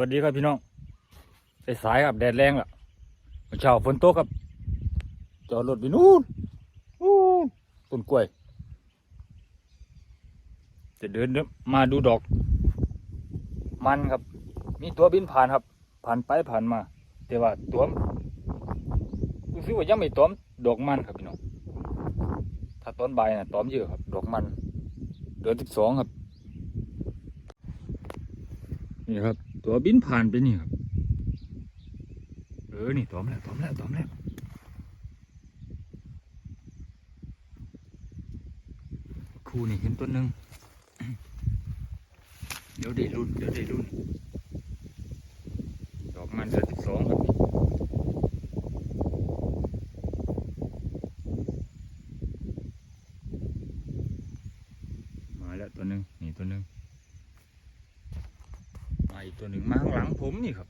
วัสดีครับพี่น้องสายๆครับแดดแรงล่ะเช้าฝนตกครับจอดรถไปนู่นนู่นต้นกล้วย จะเดินมาดูดอก มันครับ มีตัวบินผ่านครับ ผ่านไปผ่านมา แต่ว่าตัวรู้สึกว่ายังไม่ตอมดอกมันครับพี่น้องถ้าต้นใบน่ะตอมเยอะครับ ดอกมันเดือนสิบสองครับ นี่ครับ ตัวบินผ่านไปนี่ครับ เออ นี่ตอมแล้วตอมแล้วตอมแล้วครูนี่เห็นตัวหนึ่งเดี๋ยวได้รุ่นเดี๋ยวได้รุ่นดอกมันเดือนสิบสองครับนี่มาแล้วตัวหนึ่งนี่ตัวหนึ่ง มาอีกตัวหนึ่งมาข้างหลัง ผมนี่ครับ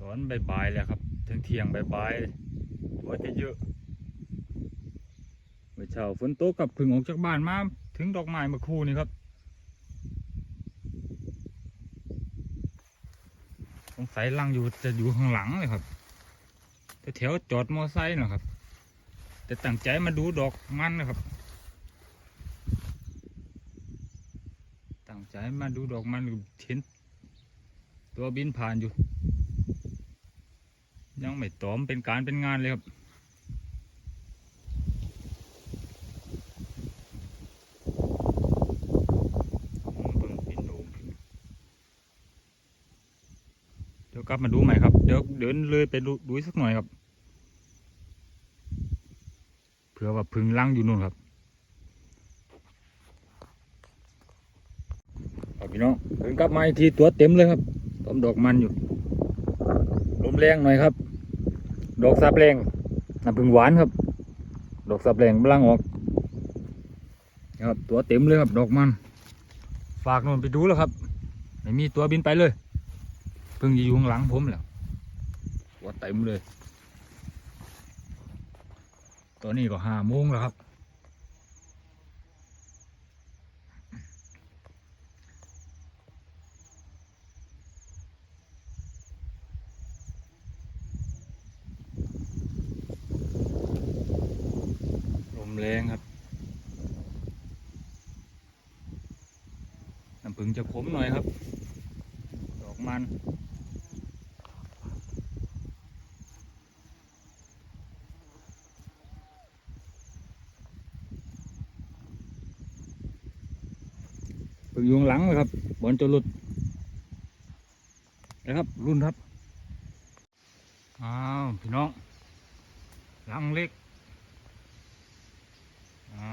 ตอนบ่ายๆแล้วครับถึงเที่ยงบ่ายๆตัวจะเยอะเมื่อเช้าฝนตกกับพึ่งออกจากบ้านมาถึงดอกไม้มาคู่นี่ครับสงสัยลังอยู่จะอยู่ข้างหลังเลยครับแถวจอดมอไซค์นะครับ แต่ตั้งใจมาดูดอกมันนะครับ ตั้งใจมาดูดอกมันเห็นตัวบินผ่านอยู่ ยังไม่ตอมเป็นการเป็นงานเลยครับเดี๋ยวกลับมาดูใหม่ครับ เดี๋ยวเดินเลยไปดูดูสักหน่อยครับ เผื่อว่าพึ่งลังอยู่นู่นครับครับพี่น้องเดินกลับมาอีกทีตัวเต็มเลยครับต้มดอกมันอยู่ลมแรงหน่อยครับ ดอกสับแรงน้ำผึ้งหวานครับ ดอกสับแรงบลังออกนะครับตัวเต็มเลยครับ ดอกมัน ฝากนนไปดูแล้วครับ ไม่มีตัวบินไปเลย เพิ่งจะอยู่ข้างหลังผมแล้วตัวเต็มเลย ตอนนี้ก็ห้าโมงแล้วครับ ลมแรงครับ น้ำผึ้งจะขมหน่อยครับ ดอกมัน ผึ้ง อยู่หลังเลยครับบอลจะหลุดนะครับรุ่นครับอ้าวพี่น้องหลังเล็กอ่า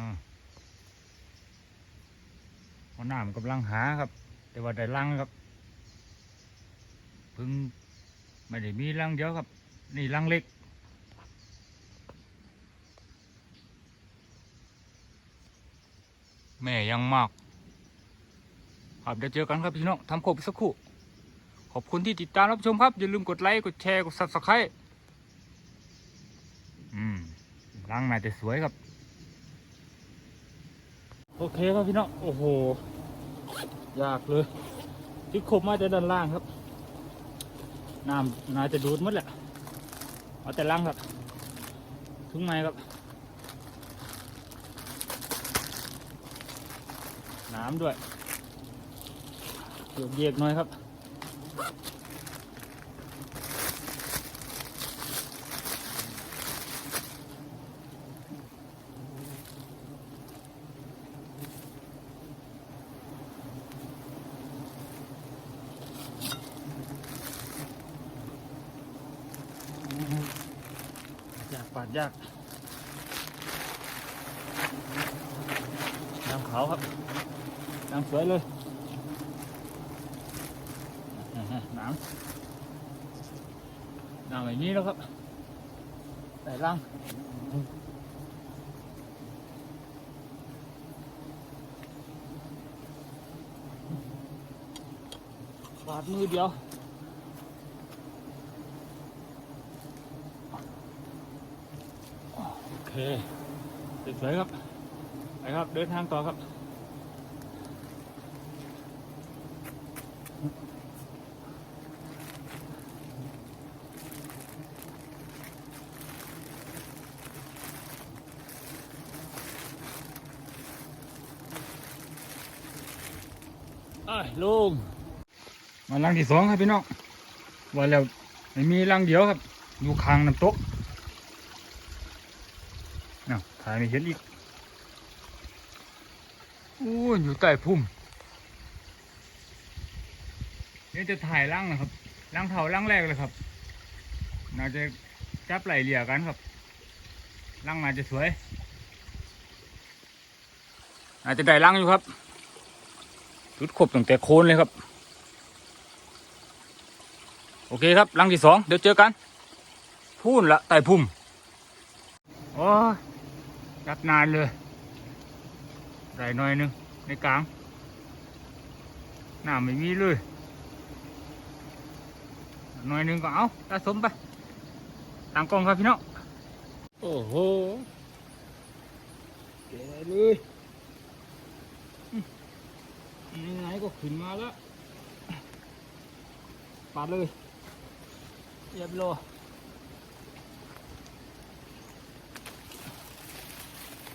หัวหน้ามนกำลังหาครับ แต่ว่าได้ลังครับเพึ่งไม่ได้มีลังเดียวครับ นี่ลังเล็กแม่ยังมาก ครับเดี๋ยวเจอกันครับพี่น้องทำโคบสักครู่ ขอบคุณที่ติดตามรับชมครับ อย่าลืมกดไลค์กดแชร์กด subscribe อืมลังน่าจะสวยครับ โอเคครับพี่น้องโอ้โห ยากเลยที่ขบมาแต่ด้านล่างครับน้ำน่าจะดูดหมดแหละเอาแต่ล่างครับถึงไหมครับน้ำด้วย เกี่ยวเยียกหน่อยครับยากปาดยากน้ำขาวครับน้ำสวยเลยอ่าฮะน้ำน้ำแบบนี้แล้วครับใส่ล่างปาดมือเดียวโอเคสวยๆครับไปครับ เดินทางต่อครับ ลุงมาลังที่สองครับพี่น้องว่าแล้วไม่มีลังเดียวครับ อยู่ข้างน้ำตกน่ะถ่ายไม่เห็นอีกโอ้ยอยู่ใต้พุ่มนี่จะถ่ายลังนะครับลังเท่าลังแรกเลยครับ น่าจะจับไหลเหลี่ยกันครับลังน่าจะสวยอาจจะได้ลังอยู่ครับ จุดครบตั้งแต่โคนเลยครับ โอเคครับลังที่สองเดี๋ยวเจอกัน พูนละไต่พุ่มโอ้ยจับนานเลยได้หน่อยนึงในกลางหน้าไม่มีเลยหน่อยนึงก็เอาตาสมไปตามกล้องครับพี่น้องโอ้โหเก๋เลย ไหนๆก็ขึ้นมาแล้วปาดเลยเรียบร้อย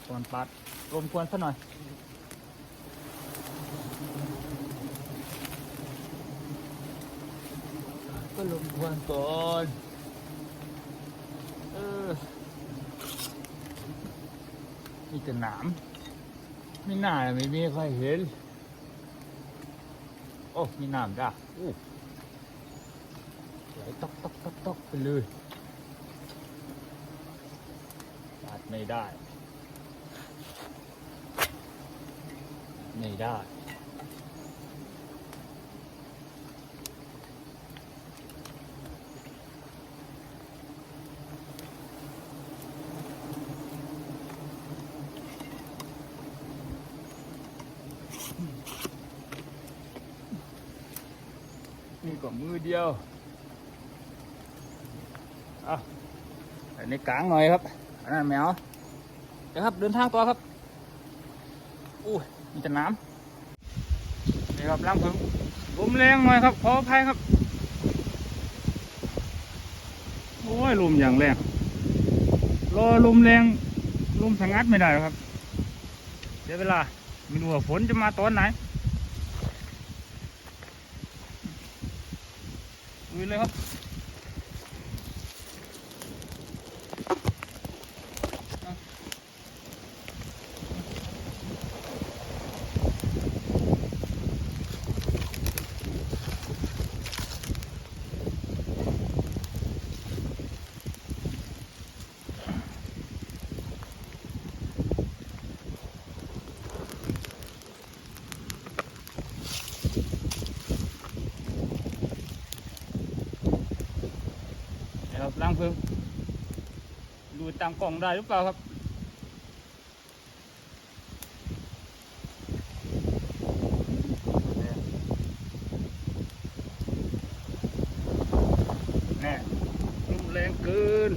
ก่อนปาดรวมควรซะหน่อยก็ลมควรก่อนเออมีแต่หนาม ไม่น่าไม่มีใครเห็น โอ้มีน้ำจ้ะอู้ไหลตอกตอกตอกตอกไปเลยตัดไม่ได้ ไม่ได้ มือเดียวเอาใส่ในกลางหน่อยครับอันนั้นแมวเดี๋ยวครับเดินทางต่อครับอู้ยมีแต่น้ำนี่ครับล้างพึ่งลมแรงหน่อยครับขออภัยครับ โอ้ยลมอย่างแรงรอลมแรงลมสังัดไม่ได้ครับ เดี๋ยวเวลาไม่รู้ว่าฝนจะมาตอนไหน ลุยเลยครับ เดี๋ยวครับล้างพึ่ง ดูตามกล่องได้หรือเปล่าครับ แน่รุนแรงเกิน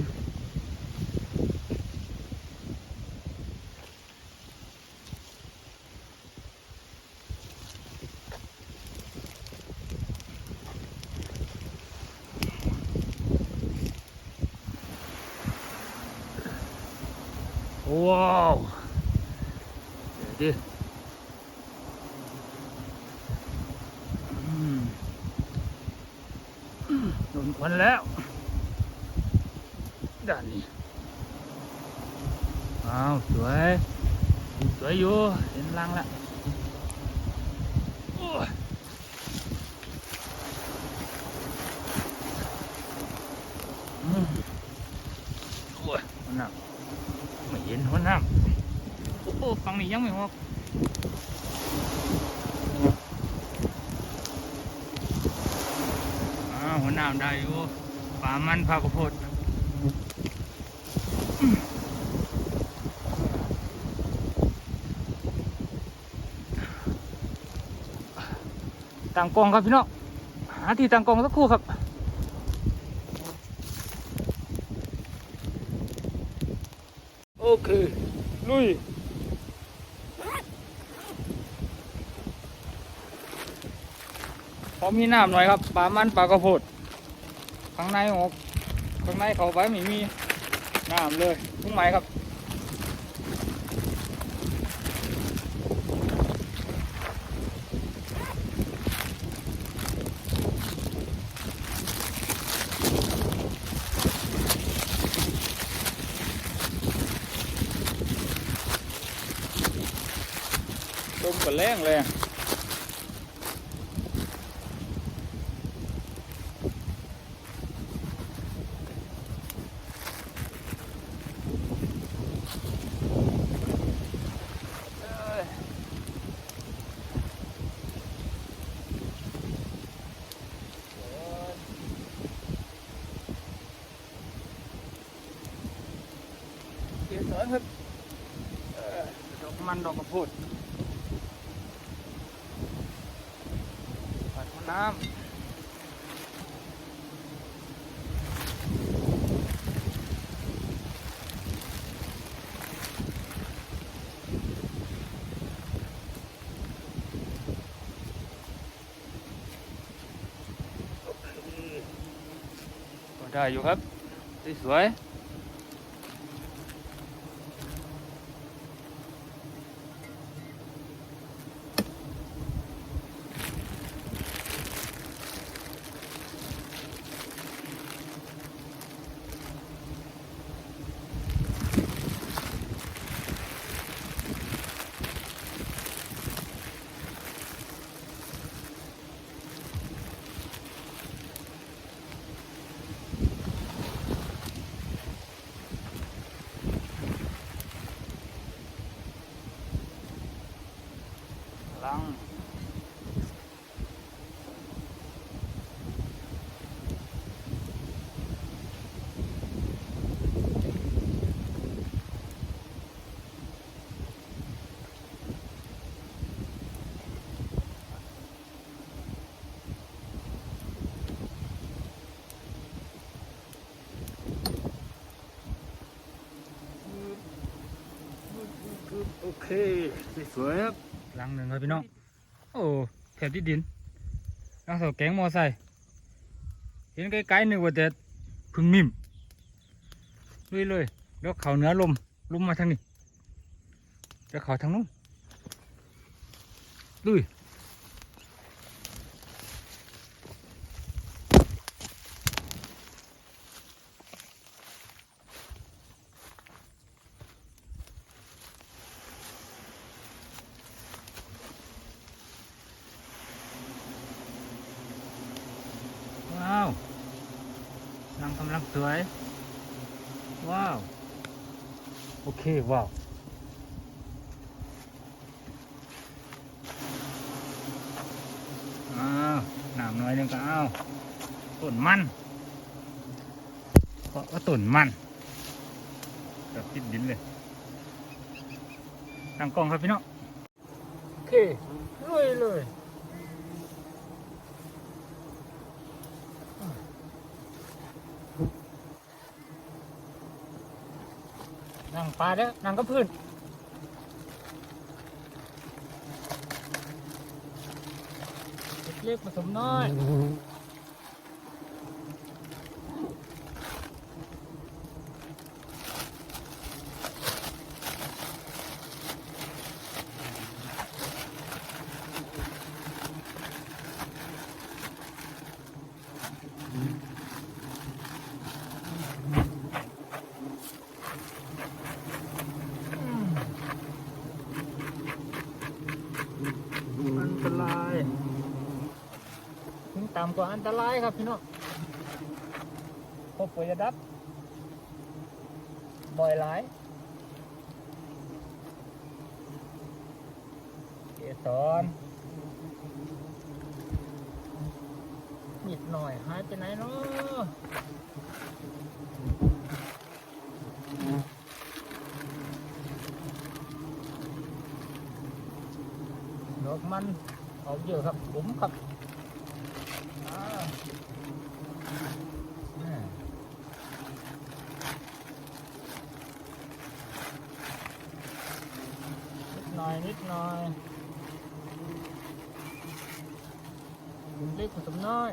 ว้าวเดี๋ยวดิอืมอืมโดนควันแล้ว ด้านนี้ อ้าว สวย สวยอยู่ เห็ โอ้ยอืมโอ้ยมันหนักไม่เห็นหัวน้ำโอ้โหฝั่งนี้ยังไม่ออกอ่าหัวน้ำได้อยู่ป่ามันพากระโพด ต่างกองครับพี่น้องหาที่ต่างกองสักครู่ครับโอ้โอเคลุยพอมีน้ำหน่อยครับปลามันปลากระโพดข้างในออกข้างในเขาไปไม่มีน้ำเลยทุ่งไม้ครับ ก็แรงเลยอะเอ้ยเดี๋ยวสอนครับเอ่อดอกมันดอกกระพุด ปัด น้ำก็ได้อยู่ครับ สวยๆ เคสวยครับลังหนึ่งครับพี่น้อง โอ้แถบที่ดินนักสาแกงมอไซค์เห็นไกลๆนึกว่าแต่พึ่งมิมลุยเลยแล้วเขาเหนือลมลมมาทางนี้แล้วเขาทางนู้นลุยว้าวลังกำลังสวย ว้าว โอเค ว้าวอ้าวหนามน้อยหนึงก็เอาต้นมันก็ก็ต้นมันแบบติดดินเลยตั้งกล้องครับพี่น้องโอเคลุยเลย นั่งปลาเด้อนั่งกับพื้นเล็กผสมน้อย ต่ำกว่าอันตรายครับพี่น้องพบป่วยจะดับ บ่อยหลายเกสรนิดหน่อยหายไปไหนเนาะดอกมันออกเยอะครับผมครับอ่าแม่ อยนิดหน่อยผสมเล็กผสมน้อย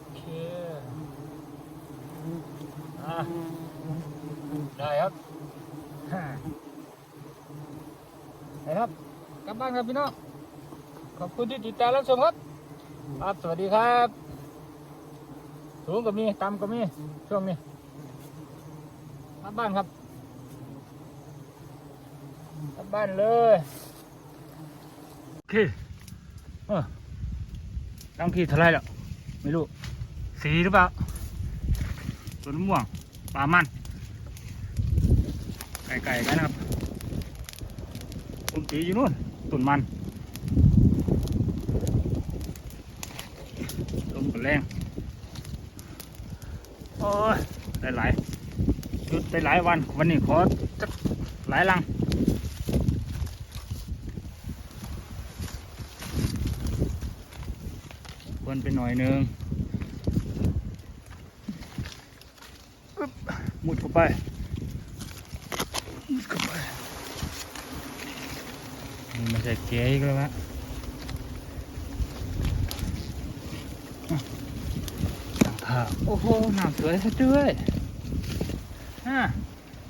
โอเคอะได้ครับฮ่าไปครับ ก ลับบ้านครับพี่น้อง ขอบคุณที่ติดตามรับชมครับ ครับ สวัสดีครับ สูงก็มีต่ำก็มี ช่วงนี้กลับบ้านครับกลับบ้านเลย โอเคเออตั้งที่เท่าไรแล้ว ไม่รู้ สีหรือเปล่าสวนมะม่วงป่ามันไก่ๆกันนะครับต้นสีอยู่นู่น ต้นมันลมก็แรง โอ้ยได้หลายหยุดได้หลายวัน วันนี้ขอหลายลังควรไปหน่อยหนึงมุดเข้าไปมุดเข้าไป นี่ไม่ใช่เก๋อีกแล้วนะโอ้โหน้ำสวยซะด้วยอ่า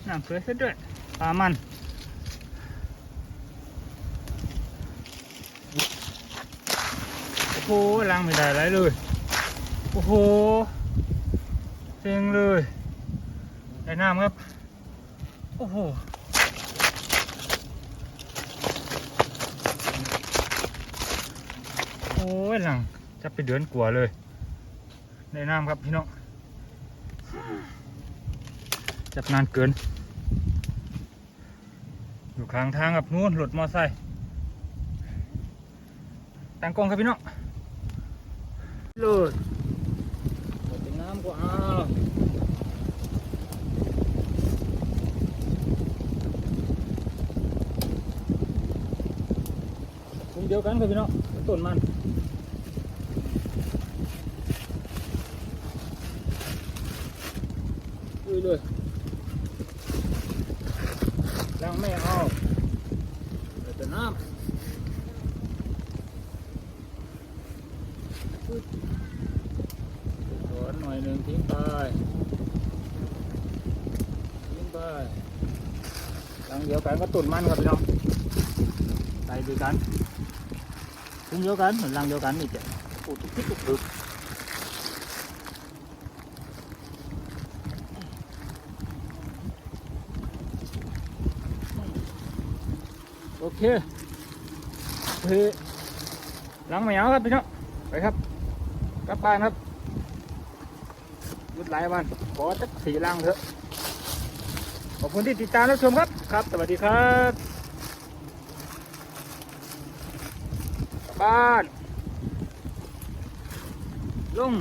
น้ำสวยซะด้วยปลามันโอ้โหล้างไม่ได้ไรเลย โอ้โหเซ็งเลยได้น้ำครับ โอ้โห โอ้ ยหลังจะไปเดือนกว่าเลยได้น้ำครับพี่น้องจับนานเกิน อยู่ข้างทางกับนู้นรถมอไซค์ตั้งกล้องครับพี่น้องเลยเป็นน้ำก็เอาคุมเดียวกันครับพี่น้องต้นมันลุยเลยล้างไม่เอาเหลือแต่น้ำ ถอนหน่อยหนึ่งทิ้งไปทิ้งไปลังเดี ยวกันก็ตุ่นมันครับพี่น้องใส่ด้วยกันทิ้งเดียวกันเหมือนลังเดียวกันนี่จ้ะโอ้ทุกทิศทุกทึกโอเคเฮ้ลังไม่เอาครับพี่น้องไปครับ กลับบ้านครับยุดหลายวันขอสักสี่ลังเถอะ ขอบคุณที่ติดตามรับชมครับ ครับ สวัสดีครับบบ้านลุง